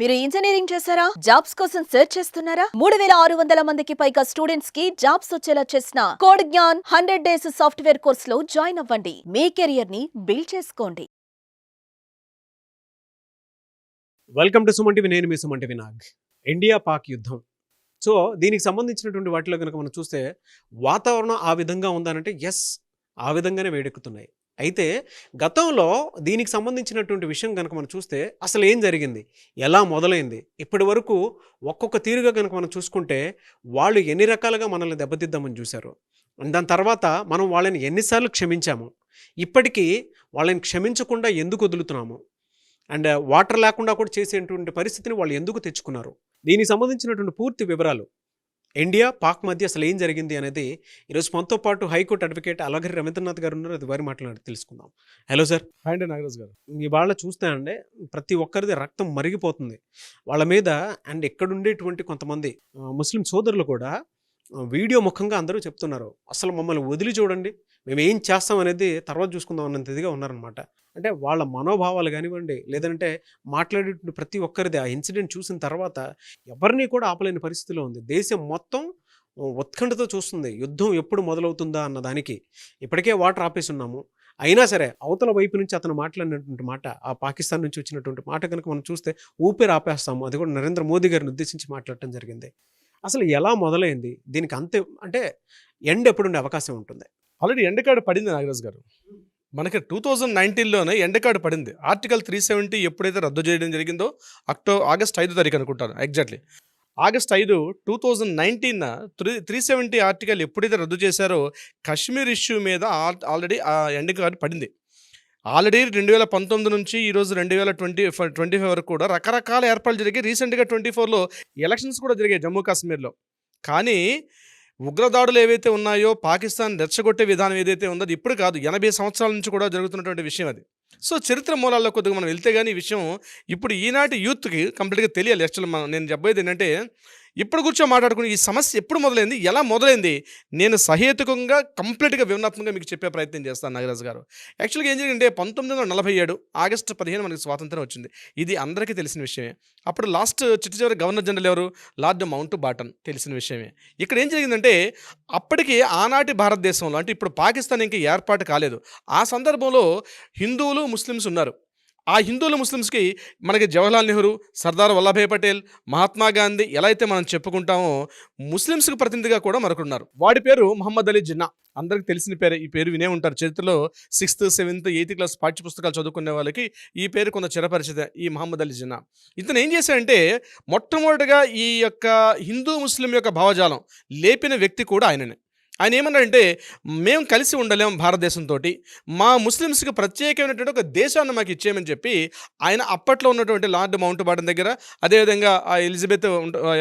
మీరు ఇంజనీరింగ్ చేశారా? జాబ్స్ కోసం సెర్చ్ చేస్తున్నారా? మూడు వేల ఆరు వందల మందికి పైగా స్టూడెంట్స్కి జాబ్స్ వచ్చేలా చేసిన code Gnan hundred days software కోర్స్లో జాయిన్ అవ్వండి. మీ కెరియర్ని బిల్డ్ చేసుకోండి. వెల్కమ్ టు సుమన్ టీవీ నేను మీ సుమన్ టీవీ నాగ్. ఇండియా పాక్ యుద్ధం సో దీనికి సంబంధించినటువంటి వాటిలో కనుక మనం చూస్తే వాతావరణం ఆ విధంగా ఉందనంటే ఎస్ ఆ విధంగానే వేడెక్కుతున్నాయి. అయితే గతంలో దీనికి సంబంధించినటువంటి విషయం కనుక మనం చూస్తే అసలు ఏం జరిగింది? ఎలా మొదలైంది? ఇప్పటి వరకు ఒక్కొక్క తీరుగా కనుక మనం చూసుకుంటే వాళ్ళు ఎన్ని రకాలుగా మనల్ని దెబ్బతిద్దామని చూశారు. దాని తర్వాత మనం వాళ్ళని ఎన్నిసార్లు క్షమించాము. ఇప్పటికీ వాళ్ళని క్షమించకుండా ఎందుకు వదులుతున్నాము? అండ్ వాటర్ లేకుండా కూడా చేసేటువంటి పరిస్థితిని వాళ్ళు ఎందుకు తెచ్చుకున్నారు? దీనికి సంబంధించినటువంటి పూర్తి వివరాలు ఇండియా పాక్ మధ్య అసలు ఏం జరిగింది అనేది ఈరోజు మనతో పాటు హైకోర్టు అడ్వకేట్ అలాగరి రవీంద్రనాథ్ గారు ఉన్నారు. అది వారి మాట్లాడి తెలుసుకుందాం. Hello sir. అండి నాగరాజ్ గారు. ఇవాళ చూస్తే అండి ప్రతి ఒక్కరిది రక్తం మరిగిపోతుంది. వాళ్ళ మీద అండ్ ఎక్కడుండేటువంటి కొంతమంది ముస్లిం సోదరులు కూడా వీడియో ముఖంగా అందరూ చెప్తున్నారు. అసలు మమ్మల్ని వదిలి చూడండి. మేము ఏం చేస్తాం అనేది తర్వాత చూసుకుందాం అన్నంత ఇదిగా ఉన్నారనమాట అంటే వాళ్ళ మనోభావాలు కానివ్వండి లేదంటే మాట్లాడేటువంటి ప్రతి ఒక్కరిది ఆ ఇన్సిడెంట్ చూసిన తర్వాత ఎవరిని కూడా ఆపలేని పరిస్థితిలో ఉంది. దేశం మొత్తం ఉత్కంఠతో చూస్తుంది. యుద్ధం ఎప్పుడు మొదలవుతుందా అన్న దానికి. ఇప్పటికే వాటర్ ఆపేసి ఉన్నాము అయినా సరే అవతల వైపు నుంచి అతను మాట్లాడినటువంటి మాట ఆ పాకిస్తాన్ నుంచి వచ్చినటువంటి మాట కనుక మనం చూస్తే ఊపిరి ఆపేస్తాము. అది కూడా నరేంద్ర మోదీ గారిని ఉద్దేశించి మాట్లాడటం జరిగింది. అసలు ఎలా మొదలైంది? దీనికి అంతే అంటే ఎండ్ ఎప్పుడుండే అవకాశం ఉంటుంది. ఆల్రెడీ ఎండ కాడ పడింది నాగరాజ్ గారు. మనకి టూ థౌజండ్ నైన్టీన్లోనే ఎండకాడు కార్డు పడింది. ఆర్టికల్ త్రీ సెవెంటీ ఎప్పుడైతే రద్దు చేయడం జరిగిందో అక్టో ఆగస్ట్ ఐదు తారీఖు అనుకుంటాను ఎగ్జాక్ట్లీ. ఆగస్ట్ ఐదు two thousand nineteen three three seventy article ఎప్పుడైతే రద్దు చేశారో కాశ్మీర్ ఇష్యూ మీద ఆల్- ఆల్రెడీ ఆ ఎండ కార్డు పడింది. ఆల్రెడీ రెండు వేల పంతొమ్మిది నుంచి ఈరోజు రెండు వేల ట్వంటీ ట్వంటీ ఫైవ్ వరకు కూడా రకరకాల ఏర్పాట్లు జరిగాయి. రీసెంట్గా ట్వంటీ ఫోర్లో ఎలక్షన్స్ కూడా జరిగాయి జమ్మూ కాశ్మీర్లో కానీ ఉగ్రదాడులు ఏవైతే ఉన్నాయో పాకిస్తాన్ రెచ్చగొట్టే విధానం ఏదైతే ఉందో అది ఇప్పుడు కాదు ఎనభై సంవత్సరాల నుంచి కూడా జరుగుతున్నటువంటి విషయం అది. సో చరిత్ర మూలాల్లో కొద్దిగా మనం వెళ్తే కానీ ఈ విషయం ఇప్పుడు ఈనాటి యూత్కి కంప్లీట్గా తెలియాలి. యాక్చువల్ మనం నేను చెప్పేది ఏంటంటే ఇప్పుడు కూర్చో మాట్లాడుకుని ఈ సమస్య ఎప్పుడు మొదలైంది ఎలా మొదలైంది నేను సహేతుకంగా కంప్లీట్గా వివరణాత్మకంగా మీకు చెప్పే ప్రయత్నం చేస్తాను నాగరాజు గారు. యాక్చువల్గా ఏం జరిగిందంటే పంతొమ్మిది వందల నలభై ఏడు ఆగస్టు పదిహేను మనకి స్వాతంత్రం వచ్చింది. ఇది అందరికీ తెలిసిన విషయమే. అప్పుడు లాస్ట్ చిట్ట చివరి గవర్నర్ జనరల్ ఎవరు? లార్డ్ మౌంట్ బాటన్ తెలిసిన విషయమే. ఇక్కడ ఏం జరిగిందంటే అప్పటికి ఆనాటి భారతదేశంలో అంటే ఇప్పుడు పాకిస్తాన్ ఇంకా ఏర్పాటు కాలేదు. ఆ సందర్భంలో హిందువులు ముస్లిమ్స్ ఉన్నారు. ఆ హిందువులు ముస్లిమ్స్కి మనకి జవహర్లాల్ నెహ్రూ సర్దార్ వల్లభాయ్ పటేల్ మహాత్మా గాంధీ ఎలా అయితే మనం చెప్పుకుంటామో ముస్లిమ్స్కి ప్రతినిధిగా కూడా మరొకరున్నారు. వాడి పేరు మహమ్మద్ అలీ జిన్నా. అందరికి తెలిసిన పేరు ఈ పేరు వినే ఉంటారు. చరిత్రలో సిక్స్త్ సెవెంత్ ఎయిత్ క్లాస్ పాఠ్య పుస్తకాలు చదువుకునే వాళ్ళకి ఈ పేరు కొంత చిరపరిచిత ఈ మహమ్మద్ అలీ జిన్నా. ఇతను ఏం చేశాడంటే మొట్టమొదటిగా ఈ యొక్క హిందూ ముస్లిం యొక్క భావజాలం లేపిన వ్యక్తి కూడా ఆయననే. ఆయన ఏమన్నాడంటే మేము కలిసి ఉండలేం భారతదేశంతో మా ముస్లిమ్స్కి ప్రత్యేకమైనటువంటి ఒక దేశాన్ని మాకు ఇచ్చేయమని చెప్పి ఆయన అప్పట్లో ఉన్నటువంటి లార్డ్ మౌంట్ బాటన్ దగ్గర అదేవిధంగా ఆ ఎలిజబెత్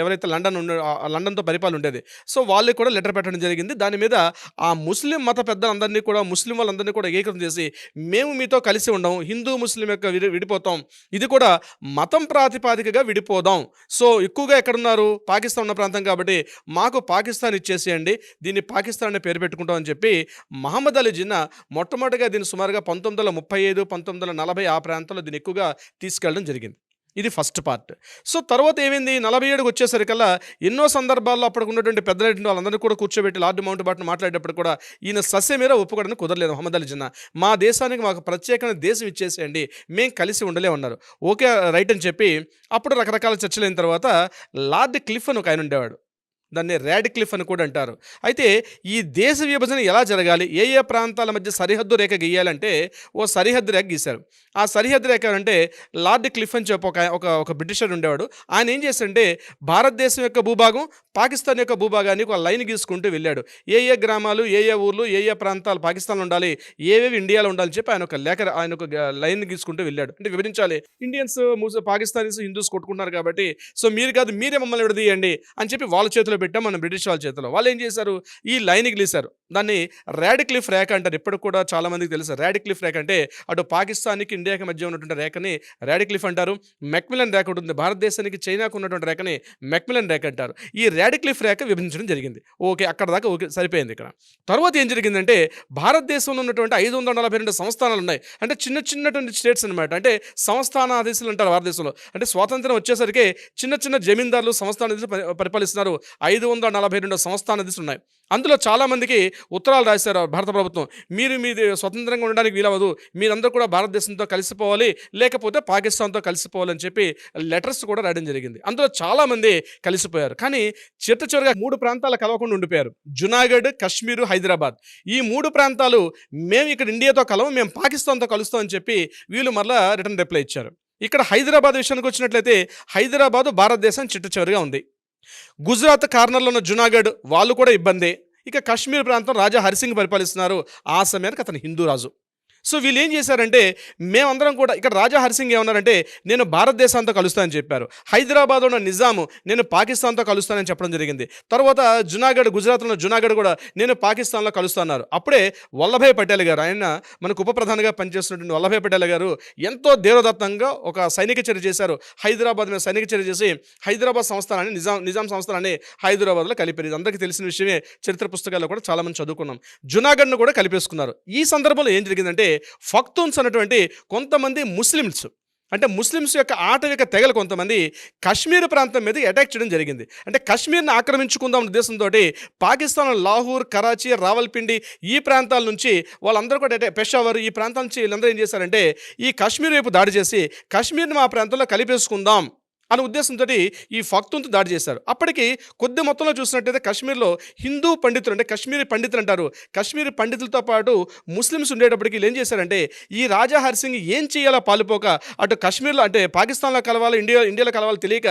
ఎవరైతే లండన్ ఉండ లండన్తో పరిపాలన ఉండేది. సో వాళ్ళకి కూడా లెటర్ పెట్టడం జరిగింది. దాని మీద ఆ ముస్లిం మత పెద్దలందరినీ కూడా ముస్లిం వాళ్ళందరినీ కూడా ఏకీకృతం చేసి మేము మీతో కలిసి ఉండం హిందూ ముస్లిం యొక్క విడి విడిపోతాం. ఇది కూడా మతం ప్రాతిపాదికగా విడిపోదాం. సో ఎక్కువగా ఎక్కడున్నారు? పాకిస్తాన్ ఉన్న ప్రాంతం కాబట్టి మాకు పాకిస్తాన్ ఇచ్చేసేయండి. దీన్ని పాకిస్తాన్ అనే పేరు పెట్టుకుంటామని చెప్పి మహమ్మద్ అలీ జిన్నా మొట్టమొదటిగా దీన్ని సుమారుగా పంతొమ్మిది వందల ముప్పై ఐదు పంతొమ్మిది వందల నలభై ఆ ప్రాంతంలో దీన్ని ఎక్కువగా తీసుకెళ్ళడం జరిగింది. ఇది ఫస్ట్ పార్ట్. సో తర్వాత ఏమైంది? నలభై ఏడుకి వచ్చేసరికల్లా ఎన్నో సందర్భాల్లో అప్పటికి ఉన్నటువంటి పెద్దలైన వాళ్ళందరినీ కూడా కూర్చోబెట్టి లార్డ్ మౌంట్ బాటన్ మాట్లాడేటప్పుడు కూడా ఈయన సస్య మీద ఒప్పుకోవడానికి కుదరలేదు మహమ్మద్ అలీ జిన్నా. మా దేశానికి మాకు ప్రత్యేకమైన దేశం ఇచ్చేసేయండి. మేము కలిసి ఉండలే ఉన్నారు ఓకే రైట్ అని చెప్పి అప్పుడు రకరకాల చర్చలైన తర్వాత లార్డ్ క్లిఫ్ అని ఒక ఆయన ఉండేవాడు. దాన్ని ర్యాడ్ క్లిఫ్ అని కూడా అంటారు. అయితే ఈ దేశ విభజన ఎలా జరగాలి? ఏ ఏ ప్రాంతాల మధ్య సరిహద్దు రేఖ గీయాలంటే ఓ సరిహద్దు రేఖ గీశారు. ఆ సరిహద్దు రేఖ అంటే లార్డ్ క్లిఫ్ అని చెప్పి ఒక ఒక ఒక బ్రిటిషర్ ఉండేవాడు. ఆయన ఏం చేశాడంటే భారతదేశం యొక్క భూభాగం పాకిస్తాన్ యొక్క భూభాగాన్ని ఒక లైన్ గీసుకుంటూ వెళ్ళాడు. ఏ ఏ గ్రామాలు ఏ ఏ ఊర్లు ఏ ఏ ప్రాంతాలు పాకిస్తాన్లో ఉండాలి ఏవేవి ఇండియాలో ఉండాలని చెప్పి ఆయన ఒక లేఖ ఆయన ఒక లైన్ గీసుకుంటూ వెళ్ళాడు. అంటే వివరించాలి ఇండియన్స్ పాకిస్తానీస్ హిందూస్ కొట్టుకుంటున్నారు కాబట్టి సో మీరు కాదు మీరే మమ్మల్ని విడదీయండి అని చెప్పి వాళ్ళ చేతిలో పెట్టాం మన బ్రిటిష్ వాళ్ళ చేతిలో. వాళ్ళు ఏం చేశారు? ఈ లైన్ గీశారు దాన్ని ర్యాడిక్లిఫ్ రేఖ అంటారు. ఇప్పటికి కూడా చాలామందికి తెలుసు. ర్యాడిక్లిఫ్ రేఖ అంటే అటు పాకిస్తాన్కి ఇండియాకి మధ్య ఉన్నటువంటి రేఖని ర్యాడిక్లిఫ్ అంటారు. మెక్మిలన్ రేఖ ఉంటుంది. భారతదేశానికి చైనాకు ఉన్నటువంటి రేఖని మెక్మిలన్ రేఖ అంటారు. ఈ రాడిక్లిఫ్ రేఖ విభజించడం జరిగింది. ఓకే అక్కడ దాకా ఓకే సరిపోయింది ఇక్కడ. తర్వాత ఏం జరిగిందంటే భారతదేశంలో ఉన్నటువంటి ఐదు వందల నలభై రెండు సంస్థానాలు ఉన్నాయి. అంటే చిన్న చిన్నటువంటి స్టేట్స్ అనమాట అంటే సంస్థానాధీశులు అంటారు భారతదేశంలో. అంటే స్వాతంత్రం వచ్చేసరికి చిన్న చిన్న జమీందారులు సంస్థానాధీశులు పరిపాలిస్తున్నారు. ఐదు వందల నలభై రెండు సంస్థానాధీశులు ఉన్నాయి అందులో చాలామందికి ఉత్తరాలు రాశారు భారత ప్రభుత్వం. మీరు మీది స్వతంత్రంగా ఉండడానికి వీలవదు మీరందరూ కూడా భారతదేశంతో కలిసిపోవాలి లేకపోతే పాకిస్తాన్తో కలిసిపోవాలని చెప్పి లెటర్స్ కూడా రాయడం జరిగింది. అందులో చాలామంది కలిసిపోయారు. కానీ చిట్ట చివరిగా మూడు ప్రాంతాలు కలవకుండా ఉండిపోయారు. జునాగఢ్ కశ్మీరు హైదరాబాద్. ఈ మూడు ప్రాంతాలు మేము ఇక్కడ ఇండియాతో కలవం మేము పాకిస్తాన్తో కలుస్తామని చెప్పి వీళ్ళు మరలా రిటర్న్ రిప్లై ఇచ్చారు. ఇక్కడ హైదరాబాద్ విషయానికి వచ్చినట్లయితే హైదరాబాదు భారతదేశం చిట్ట చివరిగా ఉంది. గుజరాత్ కార్నర్లో ఉన్న జునాగఢ్ వాళ్ళు కూడా ఇబ్బందే. ఇక కాశ్మీర్ ప్రాంతం రాజా హరిసింగ్ పరిపాలిస్తున్నారు. ఆ సమయానికి అతను హిందూ రాజు. సో వీళ్ళు ఏం చేశారంటే మేమందరం కూడా ఇక్కడ రాజా హరిసింగ్ ఏమన్నారంటే నేను భారతదేశంతో కలుస్తానని చెప్పారు. హైదరాబాద్ ఉన్న నిజాము నేను పాకిస్తాన్తో కలుస్తానని చెప్పడం జరిగింది. తర్వాత జునాగఢ్ గుజరాత్లో ఉన్న జునాగఢ్ కూడా నేను పాకిస్తాన్లో కలుస్తున్నారు అప్పుడే వల్లభాయ్ పటేల్ గారు ఆయన మనకు ఉప ప్రధానిగా పనిచేస్తున్నటువంటి వల్లభాయ్ పటేల్ గారు ఎంతో దేవదత్తంగా ఒక సైనిక చర్య చేశారు. హైదరాబాద్ మీద సైనిక చర్య చేసి హైదరాబాద్ సంస్థానాన్ని నిజాం నిజాం సంస్థానాన్ని హైదరాబాద్లో కలిపారు అందరికీ తెలిసిన విషయమే. చరిత్ర పుస్తకాల్లో కూడా చాలామంది చదువుకున్నాం. జునాగఢ్ను కూడా కలిపేసుకున్నారు. ఈ సందర్భంలో ఏం జరిగిందంటే ఫక్తూన్స్ అన్నటువంటి కొంతమంది ముస్లిమ్స్. అంటే ముస్లిమ్స్ యొక్క ఆటవిక తెగలు కొంతమంది కశ్మీర్ ప్రాంతం మీద అటాక్ చేయడం జరిగింది. అంటే కశ్మీర్ని ఆక్రమించుకుందాం ఉద్దేశంతో పాకిస్తాన్ లాహూర్ కరాచీ రావల్పిండి ఈ ప్రాంతాల నుంచి వాళ్ళందరూ కూడా అటాక్ పెషావర్ ఈ ప్రాంతాల నుంచి వీళ్ళందరూ ఏం చేశారంటే ఈ కశ్మీర్ వైపు దాడి చేసి కశ్మీర్ని మా ప్రాంతంలో కలిపేసుకుందాం. అనే ఉద్దేశంతో ఈ ఫక్తుంతో దాడి చేశారు. అప్పటికి కొద్ది మొత్తంలో చూసినట్టయితే కాశ్మీర్లో హిందూ పండితులు అంటే కశ్మీరీ పండితులు అంటారు. కశ్మీరీ పండితులతో పాటు ముస్లిమ్స్ ఉండేటప్పటికి వీళ్ళు ఏం చేశారంటే ఈ రాజా హరిసింగ్ ఏం చేయాలో పాలుపోక అటు కాశ్మీర్లో అంటే పాకిస్తాన్లో కలవాలి ఇండియా ఇండియాలో కలవాలి తెలియక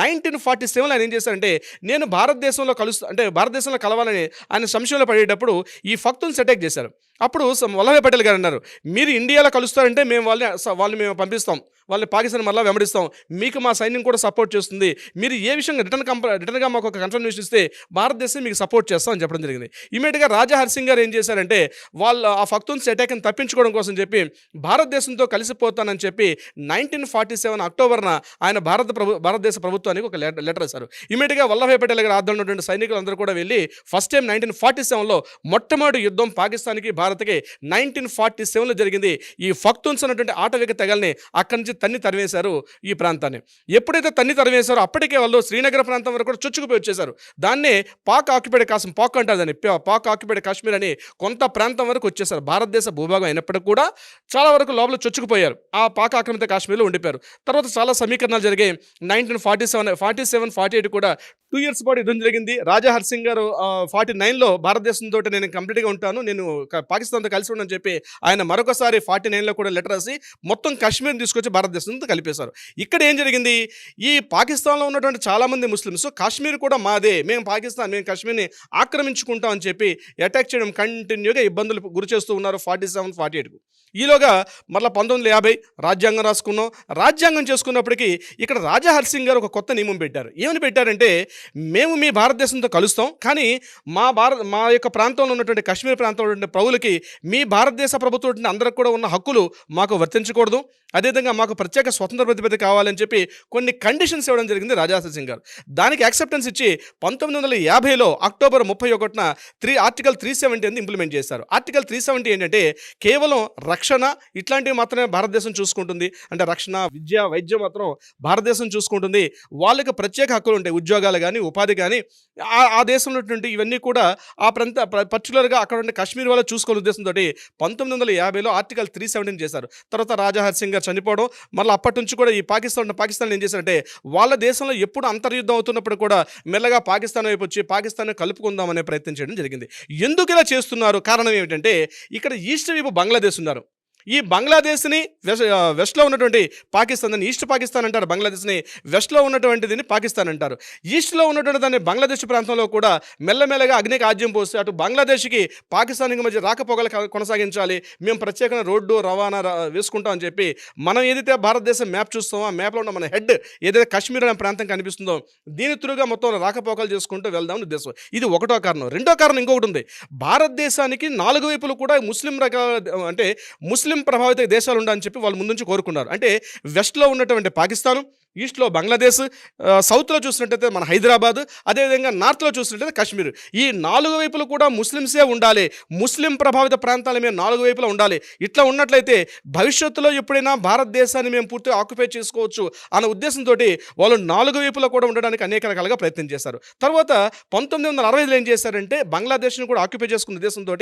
నైన్టీన్ ఫార్టీ సెవెన్లో ఆయన ఏం చేశారంటే నేను భారతదేశంలో కలుస్తా అంటే భారతదేశంలో కలవాలని ఆయన సంశయంలో పడేటప్పుడు ఈ ఫక్తుల్ని అటాక్ చేశారు. అప్పుడు వల్లభాయ్ పటేల్ గారు అన్నారు మీరు ఇండియాలో కలుస్తారంటే మేము వాళ్ళని వాళ్ళు మేము పంపిస్తాం. వాళ్ళని పాకిస్తాన్ మళ్ళీ వెంబడిస్తాం. మీకు మా సైన్యం కూడా సపోర్ట్ చేస్తుంది. మీరు ఏ విషయంగా రిటర్న్ కంప రిటర్న్గా మాకు ఒక కన్ఫర్మేషన్ ఇస్తే భారతదేశం మీకు సపోర్ట్ చేస్తాం అని చెప్పడం జరిగింది. ఇమీడియట్గా రాజా హర్సింగ్ గారు ఏం చేశారంటే వాళ్ళు ఆ ఫక్తున్స్ అటాక్ని తప్పించుకోవడం కోసం చెప్పి భారతదేశంతో కలిసిపోతానని చెప్పి నైన్టీన్ ఫార్టీ సెవెన్ అక్టోబర్న ఆయన భారత ప్రభు భారతదేశ ప్రభుత్వానికి ఒక లెటర్ లెటర్ రాశారు. ఇమీడియట్గా వల్లభాయ్ పటేల్ గారి ఆధ్వర్యంలో ఉన్నటువంటి సైనికులందరూ కూడా వెళ్ళి ఫస్ట్ టైం నైన్టీన్ ఫార్టీ సెవెన్లో మొట్టమొదటి యుద్ధం పాకిస్తాన్కి భారత్కి నైన్టీన్ ఫార్టీ సెవెన్లో జరిగింది. ఈ ఫక్తున్స్ అన్నటువంటి ఆటవిక తెగల్ని అక్కడి నుంచి తన్ని తరివేశారు ఈ ప్రాంతాన్ని. ఎప్పుడైతే తన్ని తరివేశారో అప్పటికే వాళ్ళు శ్రీనగర్ ప్రాంతం వరకు కూడా చొచ్చుకుపోయి వచ్చేసారు దాన్నే పాక్ ఆక్యుపైడ్ కాశ్మీర్ పాక్ అంటారు దాన్ని పా- పాక్ ఆక్యుపైడ్ కాశ్మీర్ అని కొంత ప్రాంతం వరకు వచ్చేసారు భారతదేశ భూభాగం అయినప్పటికీ కూడా చాలా వరకు లోపల చొచ్చుకుపోయారు. ఆ పాక్ ఆక్రమిత కాశ్మీర్లో ఉండిపోయారు. తర్వాత చాలా సమీకరణాలు జరిగాయి. Nineteen forty seven forty seven forty eight కూడా టూ ఇయర్స్ పాటు యుద్ధం జరిగింది. రాజా హర్సింగ్ గారు ఫార్టీ నైన్లో భారతదేశంతో నేను కంప్లీట్గా ఉంటాను. నేను పాకిస్తాన్తో కలిసి ఉండని చెప్పి ఆయన మరొకసారి ఫార్టీ నైన్లో కూడా లెటర్ రాసి మొత్తం కాశ్మీర్ని తీసుకొచ్చి భారతదేశంతో కలిపేశారు. ఇక్కడ ఏం జరిగింది? ఈ పాకిస్తాన్లో ఉన్నటువంటి చాలామంది ముస్లిమ్స్ కాశ్మీర్ కూడా మాదే మేము పాకిస్తాన్ మేము కాశ్మీర్ని ఆక్రమించుకుంటాం అని చెప్పి అటాక్ చేయడం కంటిన్యూగా ఇబ్బందులు గురి చేస్తూ ఉన్నారు ఫార్టీ సెవెన్ ఫార్టీ ఎయిట్కు ఈలోగా మరలా పంతొమ్మిది యాభై రాజ్యాంగం రాసుకున్నాం. రాజ్యాంగం చేసుకున్నప్పటికీ ఇక్కడ రాజా హర్సింగ్ గారు ఒక కొత్త నియమం పెట్టారు. ఏమని పెట్టారంటే మేము మీ భారతదేశంతో కలుస్తాం కానీ మా భారత మా యొక్క ప్రాంతంలో ఉన్నటువంటి కాశ్మీర్ ప్రాంతంలో ఉన్నటువంటి ప్రజలకి మీ భారతదేశ ప్రభుత్వం అందరికి కూడా ఉన్న హక్కులు మాకు వర్తించకూడదు. అదేవిధంగా మాకు ప్రత్యేక స్వతంత్ర ప్రతిపత్తి కావాలని చెప్పి కొన్ని కండిషన్స్ ఇవ్వడం జరిగింది రాజా హర్సింగ్ గారు. దానికి యాక్సెప్టెన్స్ ఇచ్చి పంతొమ్మిది వందల యాభైలో అక్టోబర్ ముప్పై ఒకటిన త్రీ ఆర్టికల్ త్రీ సెవెంటీ అనేది ఇంప్లిమెంట్ చేశారు. ఆర్టికల్ త్రీ సెవెంటీ ఏంటంటే కేవలం రక్షణ ఇట్లాంటివి మాత్రమే భారతదేశం చూసుకుంటుంది. అంటే రక్షణ విద్య వైద్యం మాత్రం భారతదేశం చూసుకుంటుంది. వాళ్ళకి ప్రత్యేక హక్కులు ఉంటాయి. ఉద్యోగాలు కానీ ఉపాధి కానీ ఆ ఆ దేశంలో ఇవన్నీ కూడా ఆ ప్రాంత పర్టికులర్గా అక్కడ ఉండే కాశ్మీర్ వాళ్ళు చూసుకోవాలి ఉద్దేశంతో పంతొమ్మిది వందల యాభైలో ఆర్టికల్ త్రీ సెవెంటీన్ చేశారు. తర్వాత రాజా హర్సింగ్ గారు చనిపోవడం మళ్ళీ అప్పటి నుంచి కూడా ఈ పాకిస్తాన్ పాకిస్తాన్ ఏం చేశారంటే వాళ్ళ దేశంలో ఎప్పుడు అంతర్యుద్ధం అవుతున్నప్పుడు కూడా మెల్లగా పాకిస్తాన్ వైపు వచ్చి పాకిస్తాన్ కలుపుకుందాం అనే ప్రయత్నం చేయడం జరిగింది. ఎందుకు ఇలా చేస్తున్నారు? కారణం ఏమిటంటే ఇక్కడ ఈస్ట్ వైపు బంగ్లాదేశ్ ఉన్నారు. ఈ బంగ్లాదేశ్ని వెస్ట్ వెస్ట్లో ఉన్నటువంటి పాకిస్తాన్ దాన్ని ఈస్ట్ పాకిస్తాన్ అంటారు బంగ్లాదేశ్ని వెస్ట్లో ఉన్నటువంటిదిని పాకిస్తాన్ అంటారు. ఈస్ట్లో ఉన్నటువంటి దాన్ని బంగ్లాదేశ్ ప్రాంతంలో కూడా మెల్లమెల్లగా అగ్నికి ఆజ్యం పోస్తే అటు బంగ్లాదేశ్కి పాకిస్తాన్కి మధ్య రాకపోకలు కొనసాగించాలి మేము ప్రత్యేకంగా రోడ్డు రవాణా రా- వేసుకుంటాం అని చెప్పి మనం ఏదైతే భారతదేశం మ్యాప్ చూస్తామో ఆ మ్యాప్లో ఉన్న మన హెడ్ ఏదైతే కాశ్మీర్ అనే ప్రాంతం కనిపిస్తుందో దీని త్రుగా మొత్తం రాకపోకలు చేసుకుంటూ వెళ్దాం ఉద్దేశం. ఇది ఒకటో కారణం. రెండో కారణం ఇంకొకటి ఉంది. భారతదేశానికి నాలుగు వైపులు కూడా ముస్లిం రకాల అంటే ముస్లిం ప్రభావిత దేశాలు ఉండాలని చెప్పి వాళ్ళు ముందు నుంచి కోరుకున్నారు. అంటే వెస్ట్లో ఉన్నటువంటి పాకిస్తాన్ ఈస్ట్లో బంగ్లాదేశ్ సౌత్లో చూసినట్టయితే మన హైదరాబాద్ అదేవిధంగా నార్త్లో చూసినట్టయితే కాశ్మీర్. ఈ నాలుగు వైపులు కూడా ముస్లిమ్సే ఉండాలి. ముస్లిం ప్రభావిత ప్రాంతాల మీద నాలుగు వైపులా ఉండాలి. ఇట్లా ఉన్నట్లయితే భవిష్యత్తులో ఎప్పుడైనా భారతదేశాన్ని మేము పూర్తిగా ఆక్యుపై చేసుకోవచ్చు అన్న ఉద్దేశంతో వాళ్ళు నాలుగు వైపులా కూడా ఉండడానికి అనేక రకాలుగా ప్రయత్నం చేశారు. తర్వాత పంతొమ్మిది వందల అరవై ఐదులో ఏం చేశారంటే బంగ్లాదేశ్ని కూడా ఆక్యుపై చేసుకున్న ఉద్దేశంతో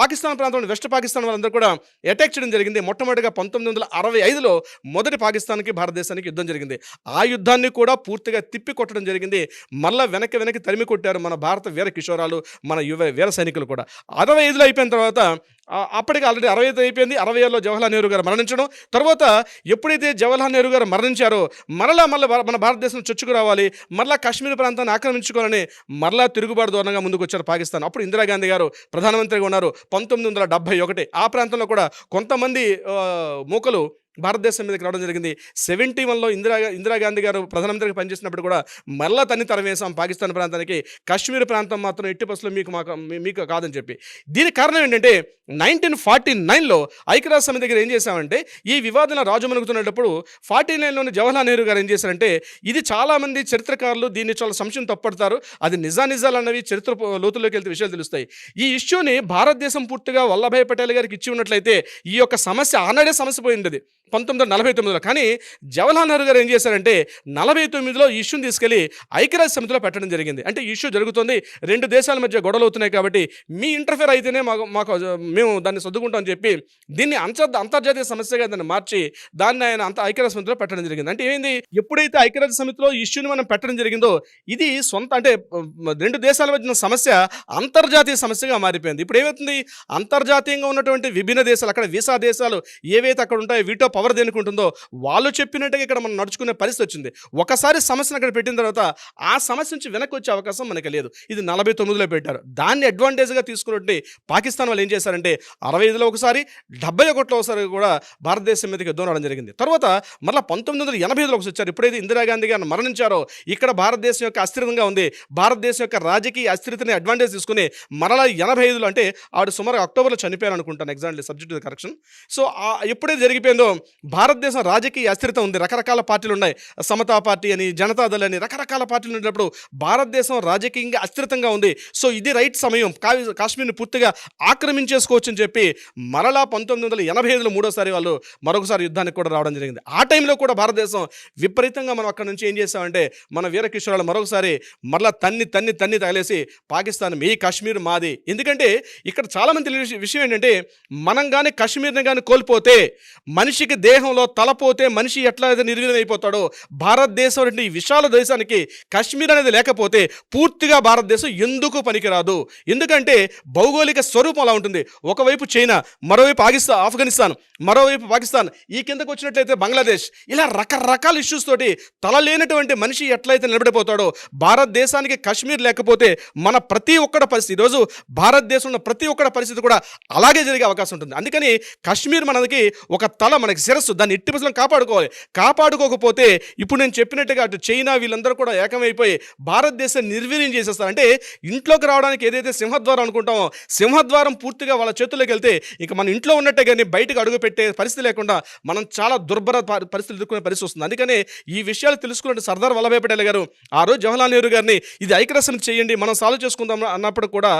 పాకిస్తాన్ ప్రాంతంలో వెస్ట్ పాకిస్తాన్ వాళ్ళందరూ కూడా అటాక్ చేయడం జరిగింది. మొట్టమొదటిగా పంతొమ్మిది వందల అరవై ఐదులో మొదటి పాకిస్తాన్కి భారతదేశానికి యుద్ధం జరిగింది. ఆ యుద్ధాన్ని కూడా పూర్తిగా తిప్పి కొట్టడం జరిగింది. మళ్ళీ వెనక్కి వెనక్కి తరిమి కొట్టారు మన భారత వీర కిషోరాలు మన యువ వీర సైనికులు కూడా. అరవై ఐదులో అయిపోయిన తర్వాత అప్పటికి ఆల్రెడీ అరవై ఐదు అయిపోయింది. అరవై ఏళ్ళలో జవహర్లాల్ నెహ్రూ గారు మరణించడం. తర్వాత ఎప్పుడైతే జవహర్లాల్ నెహ్రూ గారు మరణించారో మరలా మళ్ళీ మన భారతదేశం చొచ్చుకు రావాలి. మరలా కాశ్మీర్ ప్రాంతాన్ని ఆక్రమించుకోవాలని మరలా తిరుగుబాటు దూరంగా ముందుకు వచ్చారు పాకిస్తాన్. అప్పుడు ఇందిరాగాంధీ గారు ప్రధానమంత్రిగా ఉన్నారు. పంతొమ్మిది వందల డెబ్బై ఒకటి ఆ ప్రాంతంలో కూడా కొంతమంది మూకలు భారతదేశం మీదకి రావడం జరిగింది. సెవెంటీ వన్లో ఇందిరా ఇందిరాగాంధీ గారు ప్రధానమంత్రిగా పనిచేసినప్పుడు కూడా మరలా తన్ని తరవేశాం పాకిస్తాన్ ప్రాంతానికి. కాశ్మీర్ ప్రాంతం మాత్రం ఎట్టి బస్సులో మీకు మాకు మీ- మీకు కాదని చెప్పి. దీనికి కారణం ఏంటంటే నైన్టీన్ ఫార్టీ నైన్లో ఐక్యరాజ్య సమితి దగ్గర ఏం చేశామంటే ఈ వివాదన రాజమనుగుతున్నప్పుడు ఫార్టీ నైన్లోని జవహర్లాల్ నెహ్రూ గారు ఏం చేశారంటే ఇది చాలామంది చరిత్రకారులు దీన్ని చాలా సంశయం తప్పడతారు. అది నిజా నిజాలు అన్నవి చరిత్ర లోతుల్లోకి వెళ్తే విషయాలు తెలుస్తాయి. ఈ ఇష్యూని భారతదేశం పూర్తిగా వల్లభాయ్ పటేల్ గారికి ఇచ్చి ఉన్నట్లయితే ఈ యొక్క సమస్య ఆనాడే సమస్య పోయింది అది పంతొమ్మిది వందల నలభై తొమ్మిదిలో. కానీ జవహర్లాల్ నెహ్రూ గారు ఏం చేశారంటే నలభై తొమ్మిదిలో ఇష్యూని తీసుకెళ్ళి ఐక్యరాజ్య సమితిలో పెట్టడం జరిగింది. అంటే ఇష్యూ జరుగుతుంది రెండు దేశాల మధ్య గొడవలు అవుతున్నాయి కాబట్టి మీ ఇంటర్ఫేర్ అయితేనే మాకు మాకు మేము దాన్ని సర్దుకుంటాం అని చెప్పి దీన్ని అంతర్ అంతర్జాతీయ సమస్యగా దాన్ని మార్చి దాన్ని ఆయన అంత ఐక్యరాజ్య సమితిలో పెట్టడం జరిగింది. అంటే ఏంది ఎప్పుడైతే ఐక్యరాజ్య సమితిలో ఇష్యూని మనం పెట్టడం జరిగిందో ఇది సొంత అంటే రెండు దేశాల మధ్య సమస్య అంతర్జాతీయ సమస్యగా మారిపోయింది. ఇప్పుడు ఏమవుతుంది? అంతర్జాతీయంగా ఉన్నటువంటి విభిన్న దేశాలు అక్కడ వీసా దేశాలు ఏవైతే అక్కడ ఉంటాయో వీటో పవర్ దేనికి ఉంటుందో వాళ్ళు చెప్పినట్టుగా ఇక్కడ మనం నడుచుకునే పరిస్థితి వచ్చింది. ఒకసారి సమస్యను అక్కడ పెట్టిన తర్వాత ఆ సమస్య నుంచి వెనక్కి వచ్చే అవకాశం మనకి లేదు. ఇది నలభై తొమ్మిదిలో పెట్టారు. దాన్ని అడ్వాంటేజ్గా తీసుకున్నట్టు పాకిస్తాన్ వాళ్ళు ఏం చేశారంటే అరవై ఐదులో ఒకసారి డెబ్బై ఒకటిలో ఒకసారి కూడా భారతదేశం మీదకి యుద్ధం రావడం జరిగింది. తర్వాత మళ్ళీ పంతొమ్మిది వందల ఎనభై ఐదులో ఒకసారి వచ్చారు. ఎప్పుడైతే ఇందిరాగాంధీ గారు మరణించారో ఇక్కడ భారతదేశం యొక్క అస్థిరంగా ఉంది. భారతదేశం యొక్క రాజకీయ అస్థిరతని అడ్వాంటేజ్ తీసుకుని మరలా ఎనభై ఐదులో అంటే ఆవిడ సుమారు అక్టోబర్లో చనిపోయారు అనుకుంటాను ఎగ్జాక్ట్లీ సబ్జెక్ట్ కరెక్షన్ సో ఆ ఎప్పుడైతే జరిగిపోయిందో భారతదేశం రాజకీయ అస్థిరత ఉంది. రకరకాల పార్టీలు ఉన్నాయి. సమతా పార్టీ అని జనతాదళ్ అని రకరకాల పార్టీలు ఉండేటప్పుడు భారతదేశం రాజకీయంగా అస్థిరతంగా ఉంది. సో ఇది రైట్ సమయం. కాశ్మీర్ని పూర్తిగా ఆక్రమించేసుకోవచ్చు అని చెప్పి మరలా పంతొమ్మిది వందల ఎనభై ఐదులో మూడోసారి వాళ్ళు మరొకసారి యుద్ధానికి కూడా రావడం జరిగింది. ఆ టైంలో కూడా భారతదేశం విపరీతంగా మనం అక్కడ నుంచి ఏం చేసామంటే మన వీరకిషోరాలు మరొకసారి మరలా తన్ని తన్ని తన్ని తగిలేసి పాకిస్తాన్ మీ కాశ్మీర్ మాది. ఎందుకంటే ఇక్కడ చాలామంది తెలియని విషయం ఏంటంటే మనం కానీ కాశ్మీర్ని కానీ కోల్పోతే మనిషికి దేహంలో తలపోతే మనిషి ఎట్లా అయితే నిర్వీర్యం అయిపోతాడో భారతదేశం అంటే ఈ విశాల దేశానికి కాశ్మీర్ అనేది లేకపోతే పూర్తిగా భారతదేశం ఎందుకు పనికిరాదు? ఎందుకంటే భౌగోళిక స్వరూపం అలా ఉంటుంది. ఒకవైపు చైనా మరోవైపు పాకిస్తాన్ ఆఫ్ఘనిస్తాన్ మరోవైపు పాకిస్తాన్. ఈ కిందకు వచ్చినట్లయితే బంగ్లాదేశ్. ఇలా రకరకాల ఇష్యూస్ తోటి తల లేనటువంటి మనిషి ఎట్లయితే నిలబడిపోతాడో భారతదేశానికి కాశ్మీర్ లేకపోతే మన ప్రతి ఒక్కడ పరిస్థితి ఈరోజు భారతదేశంలో ప్రతి ఒక్కడ పరిస్థితి కూడా అలాగే జరిగే అవకాశం ఉంటుంది. అందుకని కాశ్మీర్ మనకి ఒక తల మనకి శిరస్సు దాన్ని ఎట్టి పరిస్థితుల్లో కాపాడుకోవాలి. కాపాడుకోకపోతే ఇప్పుడు నేను చెప్పినట్టుగా అటు చైనా వీళ్ళందరూ కూడా ఏకమైపోయి భారతదేశం నిర్వీర్యం చేసేస్తారు. అంటే ఇంట్లోకి రావడానికి ఏదైతే సింహద్వారం అనుకుంటామో సింహద్వారం పూర్తిగా వాళ్ళ చేతుల్లోకి వెళ్తే ఇక మన ఇంట్లో ఉన్నట్టే కానీ బయటకు అడుగు పెట్టే పరిస్థితి లేకుండా మనం చాలా దుర్భర పరిస్థితులు ఎదుర్కొనే పరిస్థితి వస్తుంది. అందుకనే ఈ విషయాలు తెలుసుకున్నట్టు సర్దార్ వల్లభాయ్ పటేల్ గారు ఆ రోజు జవహర్లాల్ నెహ్రూ గారిని ఇది ఐక్యరాజ్యం చేయండి మనం సాల్వ్ చేసుకుందాం అన్నప్పుడు కూడా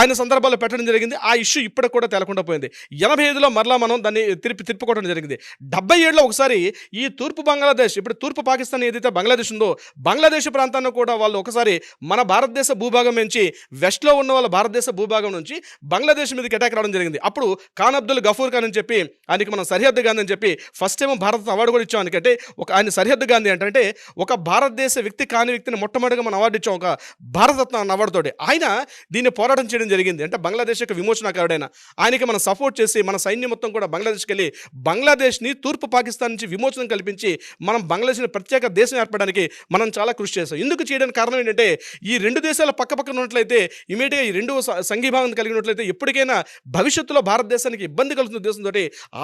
ఆయన సందర్భాల్లో పెట్టడం జరిగింది. ఆ ఇష్యూ ఇప్పటికి కూడా తేలకుండా పోయింది. ఎనభై ఐదులో మరలా మనం దాన్ని తిరిపి తిప్పుకోవడం జరిగింది. డెబ్బై ఏడులో ఒకసారి ఈ తూర్పు బంగ్లాదేశ్ ఇప్పుడు తూర్పు పాకిస్తాన్ ఏదైతే బంగ్లాదేశ్ ఉందో బంగ్లాదేశ్ ప్రాంతాన్ని కూడా వాళ్ళు ఒకసారి మన భారతదేశ భూభాగం నుంచి వెస్ట్లో ఉన్న వాళ్ళ భారతదేశ భూభాగం నుంచి బంగ్లాదేశ్ మీదకి అటాక్ రావడం జరిగింది. అప్పుడు ఖాన్ అబ్దుల్ గఫూర్ ఖాన్ అని చెప్పి ఆయనకి మనం సరిహద్దు గాంధీ అని చెప్పి ఫస్ట్ టైం భారత అవార్డు కూడా ఇచ్చాం. అనుకంటే ఒక ఆయన సరిహద్దు గాంధీ అంటే ఒక భారతదేశ వ్యక్తి కాని వ్యక్తిని మొట్టమొదటిగా మనం అవార్డు ఇచ్చాం ఒక భారతరత్న అన్న అవార్డుతోటి ఆయన దీన్ని పోరాటం చేయడం జరిగింది. అంటే బంగ్లాదేశ్ యొక్క విమోచనకారుడైన ఆయనకి మనం సపోర్ట్ చేసి మన సైన్యం మొత్తం కూడా బంగ్లాదేశ్కి వెళ్ళి బంగ్లాదేశ్ని తూర్పు పాకిస్తాన్ నుంచి విమోచనం కల్పించి మనం బంగ్లాదేశ్ని ప్రత్యేక దేశం ఏర్పడడానికి మనం చాలా కృషి చేస్తాం ఎందుకు చేయడానికి కారణం ఏంటంటే ఈ రెండు దేశాల పక్క పక్కన ఉన్నట్లయితే ఇమీడియట్గా ఈ రెండు సంఘీభావం కలిగినట్లయితే ఎప్పటికైనా భవిష్యత్తులో భారతదేశానికి ఇబ్బంది కలుగుతున్న ఉద్దేశంతో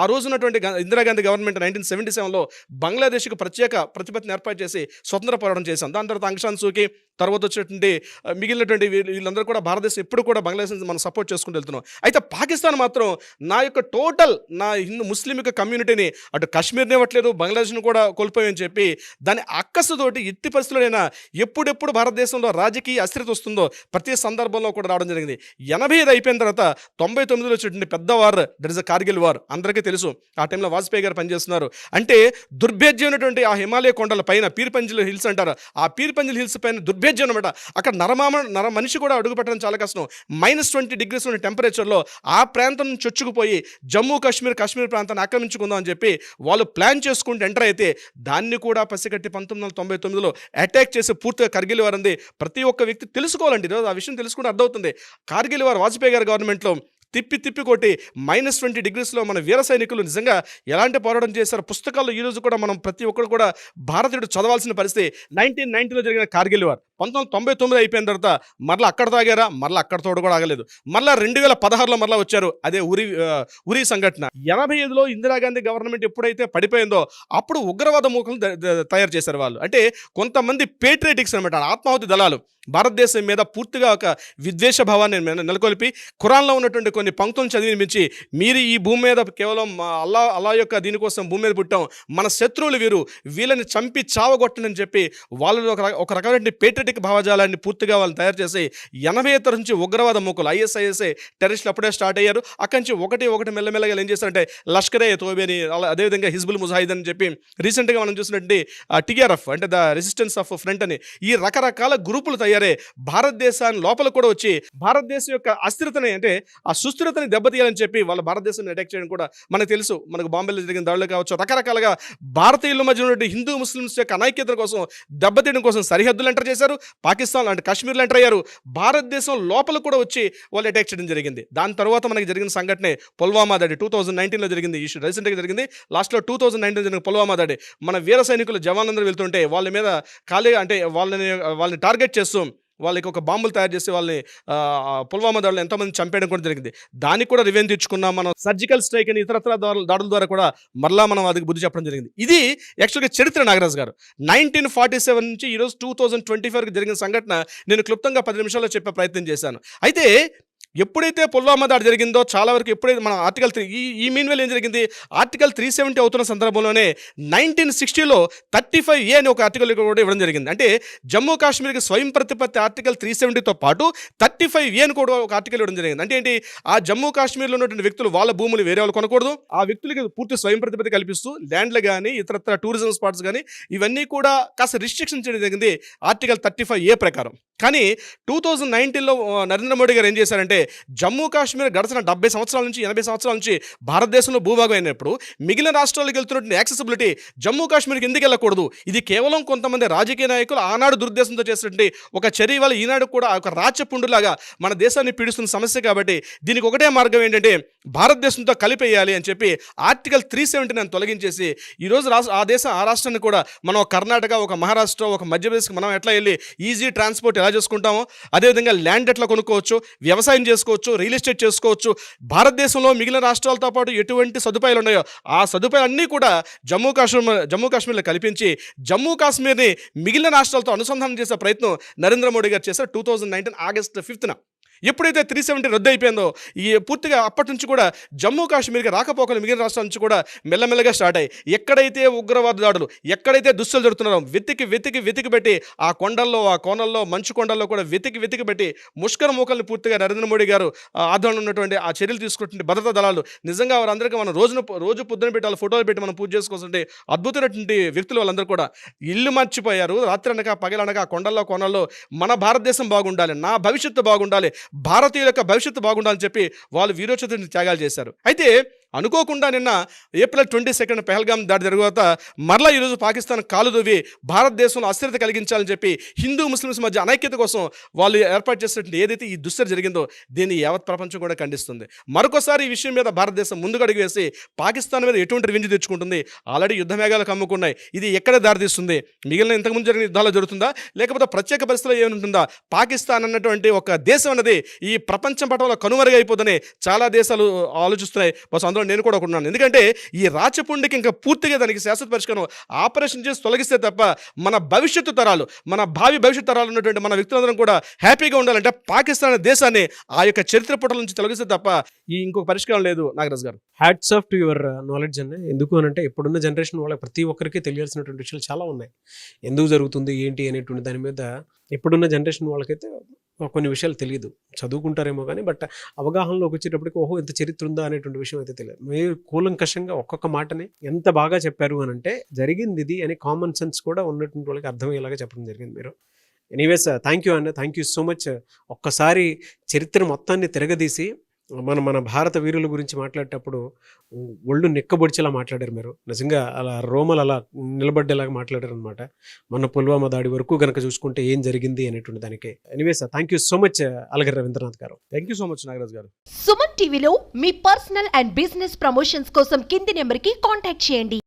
ఆ రోజున్నటువంటి ఇందిరాగాంధీ గవర్నమెంట్ నైన్టీన్ సెవెంటీ సెవెన్లో బంగ్లాదేశ్కు ప్రత్యేక ప్రతిపత్తిని ఏర్పాటు చేసి స్వతంత్ర పోరాటం చేశాం. దాని తర్వాత అంగ్షాన్ సూకి తర్వాత వచ్చేటువంటి మిగిలినటువంటి వీళ్ళు- వీళ్ళందరూ కూడా భారతదేశం ఎప్పుడు కూడా బంగ్లాదేశ్ మనం సపోర్ట్ చేసుకుంటూ వెళ్తున్నాం. అయితే పాకిస్తాన్ మాత్రం నా యొక్క టోటల్ నా హిందూ ముస్లిం యొక్క కమ్యూనిటీని అటు కాశ్మీర్ని ఇవ్వట్లేదు బంగ్లాదేశ్ని కూడా కోల్పోయని చెప్పి దాని అక్కసుతోటి ఎట్టి పరిస్థితులైనా ఎప్పుడెప్పుడు భారతదేశంలో రాజకీయ అస్థిరత వస్తుందో ప్రతి సందర్భంలో కూడా రావడం జరిగింది. ఎనభై ఐదు అయిపోయిన తర్వాత తొంభై తొమ్మిదిలో వచ్చేటువంటి పెద్ద war that is a Kargil war అందరికీ తెలుసు. ఆ టైంలో వాజ్పేయి గారు పనిచేస్తున్నారు. అంటే దుర్భేద్యమైనటువంటి ఆ హిమాలయ కొండల పైన పీర్పంజల్ హిల్స్ అంటారు. ఆ పీర్పంజిల్ హిల్స్ పైన దుర్భేద్యం అనమాట అక్కడ నరమామ నర మనిషి కూడా అడుగు పెట్టడం చాలా కష్టం. మైనస్ ట్వంటీ డిగ్రీస్ ఉన్న టెంపరేచర్లో ఆ ప్రాంతం నుంచి చొచ్చుకుపోయి జమ్మూ కాశ్మీర్ కాశ్మీర్ ప్రాంతాన్ని ఆక్రమించుకుందాం అని చెప్పి వాళ్ళు ప్లాన్ చేసుకుంటూ ఎంటర్ అయితే దాన్ని కూడా పసిగట్టి పంతొమ్మిది వందల తొంభై తొమ్మిదిలో అటాక్ చేసి పూర్తిగా కార్గిల్ వారు అంది ప్రతి ఒక్క వ్యక్తి తెలుసుకోవాలండి. ఈరోజు ఆ విషయం తెలుసుకుంటే అర్థమవుతుంది. కార్గిల్ వారు వాజ్పేయి గారి గవర్నమెంట్లో తిప్పి తిప్పి కొట్టి మైనస్ ట్వంటీ డిగ్రీస్లో మన వీర సైనికులు నిజంగా ఎలాంటి పోరాటం చేశారు పుస్తకాల్లో ఈరోజు కూడా మనం ప్రతి ఒక్కరు కూడా భారతీయుడు చదవాల్సిన పరిస్థితి. నైన్టీన్ నైన్టీలో జరిగిన కార్గిల్ వార్. పంతొమ్మిది తొంభై తొమ్మిది అయిపోయిన తర్వాత మరలా అక్కడ తాగారా? మరలా అక్కడ తోడు కూడా ఆగలేదు. మరలా రెండు వేల పదహారులో మరలా వచ్చారు. అదే ఉరి ఉరి సంఘటన. ఎనభై ఐదులో ఇందిరాగాంధీ గవర్నమెంట్ ఎప్పుడైతే పడిపోయిందో అప్పుడు ఉగ్రవాద మూకలు తయారు చేశారు వాళ్ళు. అంటే కొంతమంది పేట్రియటిక్స్ అనమాట ఆత్మాహుతి దళాలు. భారతదేశం మీద పూర్తిగా ఒక విద్వేష భావాన్ని నెలకొల్పి ఖురాన్లో ఉన్నటువంటి కొన్ని పంక్తులను మించి మీరు ఈ భూమి మీద కేవలం అల్లా అల్లా యొక్క దీనికోసం భూమి మీద పుట్టాం. మన శత్రువులు వీరు వీళ్ళని చంపి చావగొట్టనని చెప్పి వాళ్ళు ఒక ఒక రకమైన పేట్రిటిక్ భావజాలాన్ని పూర్తిగా వాళ్ళని తయారు చేసి ఎనభై తరం నుంచి ఉగ్రవాద మూకలు ఐఎస్ఐఎస్ఐ టెర్రరిస్టులు అప్పుడే స్టార్ట్ అయ్యారు. అక్కడి నుంచి ఒకటి ఒకటి మెల్లమెల్లగా ఏం చేశారంటే లష్కరే తోబేని అదేవిధంగా హిజ్బుల్ ముజాహిద్ అని చెప్పి రీసెంట్గా మనం చూసినట్టు టిఆర్ఎఫ్ అంటే ద రెసిస్టెన్స్ ఆఫ్ ఫ్రంట్ అని ఈ రకరకాల గ్రూపులు తయారై భారతదేశాన్ని లోపల కూడా వచ్చి భారతదేశం యొక్క అస్థిరతని అంటే ఆ సుస్థిరతని దెబ్బతీయాలని చెప్పి వాళ్ళ భారతదేశాన్ని అటాక్ చేయడం కూడా మనకు తెలుసు. మనకు బాంబేలో జరిగిన దాడులు కావచ్చు రకరకాలుగా భారతీయుల మధ్య ఉన్నటువంటి హిందూ ముస్లిమ్స్ యొక్క అనైక్యత కోసం దెబ్బతీయడం కోసం సరిహద్దులు ఎంటర్ చేశారు. పాకిస్తాన్ లాంటి కాశ్మీర్లు ఎంటర్ అయ్యారు. భారతదేశం లోపల కూడా వచ్చి వాళ్ళు అటాక్ చేయడం జరిగింది. దాని తర్వాత మనకి జరిగిన సంఘటనే పుల్వామా దాడి టూ థౌజండ్ నైన్టీన్లో జరిగింది. ఇష్యూ రీసెంట్గా జరిగింది. లాస్ట్లో టూ థౌజండ్ నైన్టీన్ జరిగిన పుల్వామా దాడి. మన వీర సైనికులు జవాన్లందరూ వెళ్తుంటే వాళ్ళ మీద ఖాళీగా అంటే వాళ్ళని వాళ్ళని టార్గెట్ చేస్తూ వాళ్ళకి ఒక బాంబులు తయారు చేసి వాళ్ళని పుల్వామా దాడులు ఎంతోమంది చంపేయడం కూడా జరిగింది. దానికి కూడా రివెంజ్ ఇచ్చుకున్నాం మనం సర్జికల్ స్ట్రైక్ అని ఇతరత్ర దాడుల దాడుల ద్వారా కూడా మరలా మనం అది బుద్ధి చెప్పడం జరిగింది. ఇది యాక్చువల్గా చరిత్ర నాగరాజ్ గారు. నైన్టీన్ ఫార్టీ సెవెన్ నుంచి ఈరోజు టూ థౌజండ్ ట్వంటీ ఫోర్కి జరిగిన సంఘటన నేను క్లుప్తంగా పది నిమిషాల్లో చెప్పే ప్రయత్నం చేశాను. అయితే ఎప్పుడైతే పుల్వామా దాడి జరిగిందో చాలా వరకు ఎప్పుడైతే మన ఆర్టికల్ త్రీ ఈ ఈ మీన్వేల్ ఏం జరిగింది? ఆర్టికల్ త్రీ సెవెంటీ అవుతున్న సందర్భంలోనే నైన్టీన్ సిక్స్టీలో థర్టీ ఫైవ్ ఏ అని ఒక ఆర్టికల్ కూడా ఇవ్వడం జరిగింది. అంటే జమ్మూ కాశ్మీర్కి స్వయం ప్రతిపత్తి ఆర్టికల్ త్రీ సెవెంటీతో పాటు థర్టీ ఫైవ్ ఏ అని కూడా ఒక ఆర్టికల్ ఇవ్వడం జరిగింది. అంటే ఏంటి? ఆ జమ్మూ కాశ్మీర్లో ఉన్నటువంటి వ్యక్తులు వాళ్ళ భూములు వేరే వాళ్ళు కొనకూడదు. ఆ వ్యక్తులకి పూర్తి స్వయం ప్రతిపత్తి కల్పిస్తూ ల్యాండ్లు కానీ ఇతరత్ర టూరిజం స్పాట్స్ కానీ ఇవన్నీ కూడా కాస్త రిస్ట్రిక్షన్ చేయడం జరిగింది ఆర్టికల్ థర్టీ ఫైవ్ ఏ ప్రకారం. కానీ టూ థౌజండ్ నైన్టీన్లో నరేంద్ర మోడీ గారు ఏం చేశారంటే జమ్మూ కాశ్మీర్ గడిచిన డెబ్బై సంవత్సరాల నుంచి ఎనభై సంవత్సరాల నుంచి భారతదేశంలో భూభాగం అయినప్పుడు మిగిలిన రాష్ట్రాలకు వెళ్తున్నటువంటి యాక్సెసిబిలిటీ జమ్మూ కాశ్మీర్కి ఎందుకు వెళ్ళకూడదు? ఇది కేవలం కొంతమంది రాజకీయ నాయకులు ఆనాడు దురుద్దేశంతో చేసినటువంటి ఒక చర్య వల్ల ఈనాడు కూడా ఒక రాచపుండులాగా మన దేశాన్ని పీడిస్తున్న సమస్య కాబట్టి దీనికి ఒకటే మార్గం ఏంటంటే భారతదేశంతో కలిపేయాలి అని చెప్పి ఆర్టికల్ త్రీ సెవెంటీ నన్ను తొలగించేసి ఈరోజు రాష్ట్ర ఆ దేశం ఆ రాష్ట్రాన్ని కూడా మనం కర్ణాటక ఒక మహారాష్ట్ర ఒక మధ్యప్రదేశ్కి మనం ఎట్లా వెళ్ళి ఈజీ ట్రాన్స్పోర్ట్ ఎలా చేసుకుంటామో అదేవిధంగా ల్యాండ్ ఎట్లా కొనుక్కోవచ్చు వ్యవసాయం చేసుకోవచ్చు రియల్ ఎస్టేట్ చేసుకోవచ్చు. భారతదేశంలో మిగిలిన రాష్ట్రాలతో పాటు ఎటువంటి సదుపాయాలు ఉన్నాయో ఆ సదుపాయాలన్నీ కూడా జమ్మూ కాశ్మీర్ జమ్మూ కాశ్మీర్లో కల్పించి జమ్మూ కాశ్మీర్ని మిగిలిన రాష్ట్రాలతో అనుసంధానం చేసే ప్రయత్నం నరేంద్ర మోడీ గారు చేశారు. టూ థౌజండ్ నైన్టీన్ ఆగస్ట్ ఫిఫ్త్న. ఎప్పుడైతే త్రీ సెవెంటీ రద్దు అయిపోయిందో ఈ పూర్తిగా అప్పటి నుంచి కూడా జమ్మూ కాశ్మీర్కి రాకపోకలు మిగిలిన రాష్ట్రాల నుంచి కూడా మెల్లమెల్లగా స్టార్ట్ అయ్యి ఎక్కడైతే ఉగ్రవాద దాడులు ఎక్కడైతే దుస్తులు జరుగుతున్నారో వెతికి వెతికి వెతికి పెట్టి ఆ కొండల్లో ఆ కోనల్లో మంచు కొండల్లో కూడా వెతికి వెతికి పెట్టి ముష్కర మూకల్ని పూర్తిగా నరేంద్ర మోడీ గారు ఆధ్వర్యంలో ఉన్నటువంటి ఆ చర్యలు తీసుకున్నటువంటి భద్రతా దళాలు నిజంగా వారందరికీ మనం రోజున రోజు పొద్దున పెట్టాలి ఫోటోలు పెట్టి మనం పూజ చేసుకోవాల్సింటే అద్భుతమైనటువంటి వ్యక్తులు వాళ్ళందరూ కూడా ఇల్లు మర్చిపోయారు. రాత్రి అనక పగలనక ఆ కొండల్లో కోనల్లో మన భారతదేశం బాగుండాలి నా భవిష్యత్తు బాగుండాలి భారతీయుల యొక్క భవిష్యత్తు బాగుండాలని చెప్పి వాళ్ళు వీరోచితుని త్యాగాలు చేశారు. అయితే అనుకోకుండా నిన్న ఏప్రిల్ ట్వంటీ సెకండ్ పెహల్గాం దాడి తర్వాత మరలా ఈరోజు పాకిస్తాన్ కాలు దువ్వి భారతదేశంలో అస్థిరత కలిగించాలని చెప్పి హిందూ ముస్లిమ్స్ మధ్య అనైక్యత కోసం వాళ్ళు ఏర్పాటు చేసినటువంటి ఏదైతే ఈ దుస్థితి జరిగిందో దీన్ని యావత్ ప్రపంచం కూడా ఖండిస్తుంది. మరొకసారి ఈ విషయం మీద భారతదేశం ముందుకు వేసి పాకిస్తాన్ మీద ఎటువంటి రివెంజ్ తెచ్చుకుంటుంది? ఆల్రెడీ యుద్ధ మేఘాలు కమ్ముకున్నాయి. ఇది ఎక్కడ దారితీస్తుంది మిగిలిన ఇంతకుముందు జరిగిన యుద్ధాలు జరుగుతుందా? లేకపోతే ప్రత్యేక పరిస్థితుల్లో ఏముంటుందా? పాకిస్తాన్ అన్నటువంటి ఒక దేశం అన్నది ఈ ప్రపంచం పటంలో కనుమరుగైపోతుందని చాలా దేశాలు ఆలోచిస్తున్నాయి. బస్ అందులో నేను కూడా ఒకడున్నాను ఎందుకంటే ఈ రాచపుండికి ఇంకా పూర్తిగా దానికి శాశ్వత పరిష్కారం ఆపరేషన్ చేసి తొలగిస్తే తప్ప మన భవిష్యత్తు తరాలు మన భావి భవిష్యత్తు తరాలు ఉన్నటువంటి మన వ్యక్తులందరం కూడా హ్యాపీగా ఉండాలంటే పాకిస్తాన్ దేశాన్ని ఆ యొక్క చరిత్ర పుటల నుంచి తొలగిస్తే తప్ప ఈ ఇంకొక పరిష్కారం లేదు నాగరాజ్ గారు. Hats off to your knowledge అనే ఎందుకు అని అంటే ఇప్పుడున్న జనరేషన్ వాళ్ళకి ప్రతి ఒక్కరికి తెలియాల్సినటువంటి విషయాలు చాలా ఉన్నాయి. ఎందుకు జరుగుతుంది ఏంటి అనేటువంటి దాని మీద ఇప్పుడున్న జనరేషన్ వాళ్ళకైతే కొన్ని విషయాలు తెలియదు చదువుకుంటారేమో కానీ బట్ అవగాహనలోకి వచ్చేటప్పటికి ఓహో ఇంత చరిత్ర ఉందా అనేటువంటి విషయం అయితే తెలియదు మీరు కూలంకషంగా ఒక్కొక్క మాటని ఎంత బాగా చెప్పారు అని అంటే జరిగింది ఇది అని కామన్ సెన్స్ కూడా ఉన్నటువంటి వాళ్ళకి అర్థమయ్యేలాగా చెప్పడం జరిగింది మీరు. ఎనీవేస్ థ్యాంక్ యూ అన్న థ్యాంక్ యూ సో మచ్ ఒక్కసారి చరిత్ర మొత్తాన్ని తిరగదీసి మన మన భారత వీరుల గురించి మాట్లాడేటప్పుడు ఒళ్ళు నెక్కబొడిచేలా మాట్లాడారు మీరు. నిజంగా అలా రోమలు అలా నిలబడ్డేలాగా మాట్లాడారు అనమాట మన పుల్వామా దాడి వరకు గనక చూసుకుంటే ఏం జరిగింది అనేటువంటి దానికి. Anyways thank you so much Alagar Ravindranath గారు. Thank you so much Nagaraj గారు. సుమన్ టీవీలో మీ పర్సనల్ అండ్ బిజినెస్ ప్రమోషన్స్ కోసం కింది నెంబర్కి కాంటాక్ట్ చేయండి.